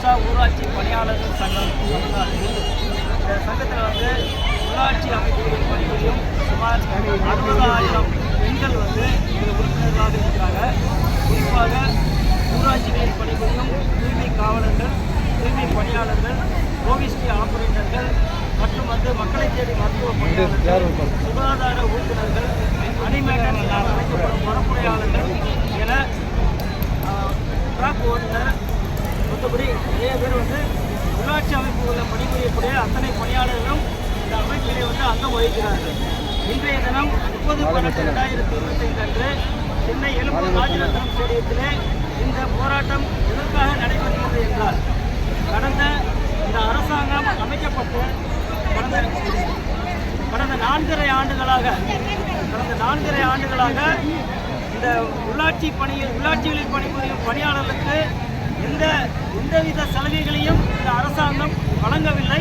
எல்லா ஊராட்சி பணியாளர்கள் சங்கம் இந்த சங்கத்தில் வந்து உள்ளாட்சி அமைப்புகளில் பணிபுரியும் சுமார் அறுபதாயிரம் பெண்கள் வந்து இதில் உறுப்பினர்களாக இருக்கிறாங்க. குறிப்பாக ஊராட்சிகளில் பணிபுரியும் தூய்மை காவலர்கள் தூய்மை பணியாளர்கள் ஓவிஸ்டி ஆபரேட்டர்கள் மற்றும் வந்து மக்களை தேடி மருத்துவ பணியாளர்கள் சுகாதார ஊழியர்கள் அணிமேகன் அழைக்கப்படும் பரப்புரையாளர்கள் என உள்ளாட்சி அமைப்புகளில் பணிபுரியக்கூடிய அத்தனை பணியாளர்களும் இந்த அமைப்பிலே வந்து அங்கம் வகிக்கிறார்கள். இன்றைய தினம் முப்பது பன்னெண்டு ரெண்டாயிரத்தி இருபத்தைந்து அன்று சென்னை எழும்பூர் ராஜரத்னம் ஸ்டேடியத்திலே இந்த போராட்டம் எதற்காக நடைபெறுகிறது என்றால் கடந்த இந்த அரசாங்கம் அமைக்கப்பட்டு கடந்த கடந்த நான்கரை ஆண்டுகளாக கடந்த நான்கரை ஆண்டுகளாக இந்த உள்ளாட்சி பணியில் உள்ளாட்சிகளில் பணிபுரியும் பணியாளர்களுக்கு எந்த எந்தவித சலுகைகளையும் இந்த அரசாங்கம் வழங்கவில்லை.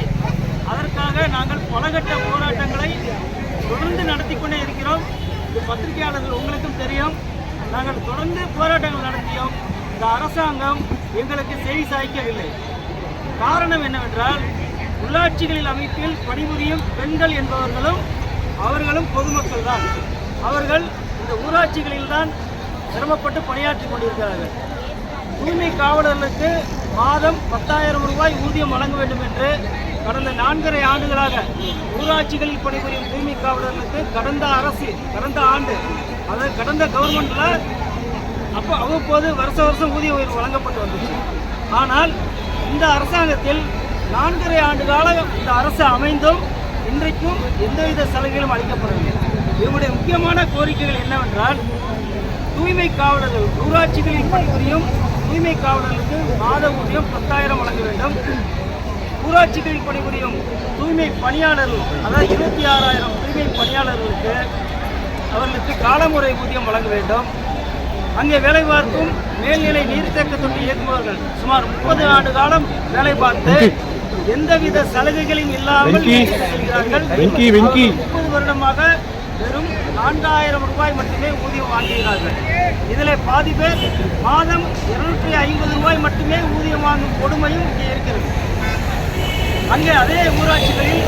அதற்காக நாங்கள் பலகட்ட போராட்டங்களை தொடர்ந்து நடத்தி கொண்டே இருக்கிறோம். இது பத்திரிகையாளர்கள் உங்களுக்கும் தெரியும். நாங்கள் தொடர்ந்து போராட்டங்கள் நடத்தியோம். இந்த அரசாங்கம் எங்களுக்கு செவி சாய்க்கவில்லை. காரணம் என்னவென்றால் உள்ளாட்சிகளில் அமைப்பில் பணிபுரியும் பெண்கள் என்பவர்களும் அவர்களும் பொதுமக்கள் தான். அவர்கள் இந்த ஊராட்சிகளில் தான் சிரமப்பட்டு பணியாற்றி கொண்டிருக்கிறார்கள். தூய்மை காவலர்களுக்கு மாதம் பத்தாயிரம் ரூபாய் ஊதியம் வழங்க வேண்டும் என்று கடந்த நான்கரை ஆண்டுகளாக ஊராட்சிகளில் பணிபுரியும் தூய்மை காவலர்களுக்கு கடந்த அரசு கடந்த ஆண்டு அதாவது கடந்த கவர்மெண்ட்டில் அப்போ அவ்வப்போது வருஷ வருஷம் ஊதிய உயர்வு வழங்கப்பட்டு வந்துச்சு. ஆனால் இந்த அரசாங்கத்தில் நான்கரை ஆண்டு காலம் இந்த அரசு அமைந்தும் இன்றைக்கும் எந்தவித சலுகைகளும் அளிக்கப்படவில்லை. இவருடைய முக்கியமான கோரிக்கைகள் என்னவென்றால் தூய்மை காவலர்கள் ஊராட்சிகளில் பணிபுரியும் தூய்மை காவலர்களுக்கு மாத ஊதியம் பத்தாயிரம் வழங்க வேண்டும். ஊராட்சிகளில் பணிபுரியும் தூய்மை பணியாளர்கள் அதாவது இருபத்தி ஆறாயிரம் தூய்மை பணியாளர்களுக்கு அவர்களுக்கு காலமுறை ஊதியம் வழங்க வேண்டும். அங்கே வேலை பார்க்கும் மேல்நிலை நீர்த்தேக்க தொட்டி இயக்குபவர்கள் சுமார் முப்பது ஆண்டு காலம் வேலை பார்த்து எந்தவித சலுகைகளும் இல்லாமல். முப்பது வருடமாக வெறும் நான்காயிரம் ரூபாய் மட்டுமே ஊதியம் வாங்குகிறார்கள் இதில் பாதி பேர் மாதம் இருநூற்றி ஐம்பது ரூபாய் மட்டுமே ஊதியம் வாங்கும் கொடுமையும் இங்கே இருக்கிறது. அங்கே அதே ஊராட்சிகளில்